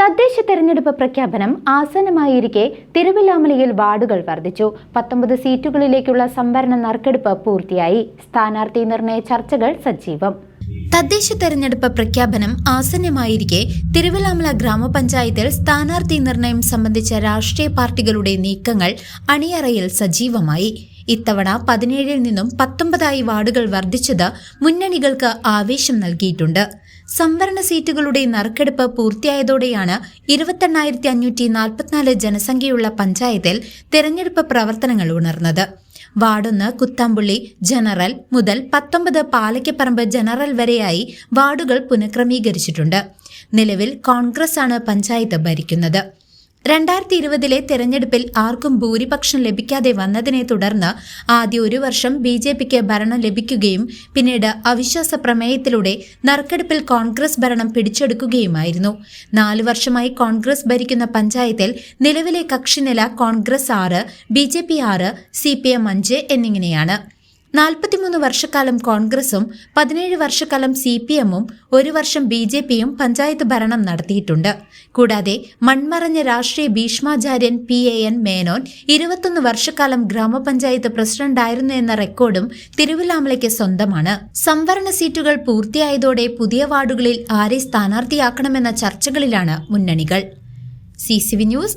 തദ്ദേശ തെരഞ്ഞെടുപ്പ് പ്രഖ്യാപനം ആസന്നമായിരിക്കെ തിരുവില്ലാമലയിൽ വാർഡുകൾ വർദ്ധിച്ചു. പത്തൊമ്പത് സീറ്റുകളിലേക്കുള്ള സംവരണ നറുക്കെടുപ്പ് പൂർത്തിയായി. സ്ഥാനാർത്ഥി നിർണയ ചർച്ചകൾ സജീവം. തദ്ദേശ തെരഞ്ഞെടുപ്പ് പ്രഖ്യാപനം ആസന്നമായിരിക്കെ തിരുവല്ലാമല ഗ്രാമപഞ്ചായത്തിൽ സ്ഥാനാർത്ഥി നിർണയം സംബന്ധിച്ച രാഷ്ട്രീയ പാർട്ടികളുടെ നീക്കങ്ങൾ അണിയറയിൽ സജീവമായി. ഇത്തവണ പതിനേഴിൽ നിന്നും പത്തൊമ്പതായി വാർഡുകൾ വർദ്ധിച്ചത് മുന്നണികൾക്ക് ആവേശം നൽകിയിട്ടുണ്ട്. സംവരണ സീറ്റുകളുടെ നറുക്കെടുപ്പ് പൂർത്തിയായതോടെയാണ് ഇരുപത്തെണ്ണായിരത്തി അഞ്ഞൂറ്റി നാൽപ്പത്തിനാല് ജനസംഖ്യയുള്ള പഞ്ചായത്തിൽ തെരഞ്ഞെടുപ്പ് പ്രവർത്തനങ്ങൾ ഉണർന്നത്. വാർഡൊന്ന് കുത്താമ്പുള്ളി ജനറൽ മുതൽ പത്തൊമ്പത് പാലയ്ക്കപ്പറമ്പ് ജനറൽ വരെയായി വാർഡുകൾ പുനഃക്രമീകരിച്ചിട്ടുണ്ട്. നിലവിൽ കോൺഗ്രസ് ആണ് പഞ്ചായത്ത് ഭരിക്കുന്നത്. രണ്ടായിരത്തി ഇരുപതിലെ തെരഞ്ഞെടുപ്പിൽ ആർക്കും ഭൂരിപക്ഷം ലഭിക്കാതെ വന്നതിനെ തുടർന്ന് ആദ്യ ഒരു വർഷം ബി ജെ പിക്ക് ഭരണം ലഭിക്കുകയും പിന്നീട് അവിശ്വാസ പ്രമേയത്തിലൂടെ നറുക്കെടുപ്പിൽ കോൺഗ്രസ് ഭരണം പിടിച്ചെടുക്കുകയുമായിരുന്നു. നാലു വർഷമായി കോൺഗ്രസ് ഭരിക്കുന്ന പഞ്ചായത്തിൽ നിലവിലെ കക്ഷിനില കോൺഗ്രസ് ആറ് ബി ജെ പി ആറ് സി പി എം അഞ്ച് എന്നിങ്ങനെയാണ്. നാൽപ്പത്തിമൂന്ന് വർഷക്കാലം കോൺഗ്രസും പതിനേഴ് വർഷക്കാലം സി പി എമ്മും ഒരു വർഷം ബി ജെ പിയും പഞ്ചായത്ത് ഭരണം നടത്തിയിട്ടുണ്ട്. കൂടാതെ മൺമറഞ്ഞ രാഷ്ട്രീയ ഭീഷ്മാചാര്യൻ പി എ എൻ മേനോൻ ഇരുപത്തൊന്ന് വർഷക്കാലം ഗ്രാമപഞ്ചായത്ത് പ്രസിഡന്റായിരുന്നു എന്ന റെക്കോർഡും തിരുവല്ലാമലയ്ക്ക് സ്വന്തമാണ്. സംവരണ സീറ്റുകൾ പൂർത്തിയായതോടെ പുതിയ വാർഡുകളിൽ ആരെ സ്ഥാനാർത്ഥിയാക്കണമെന്ന ചർച്ചകളിലാണ് മുന്നണികൾ. C C V news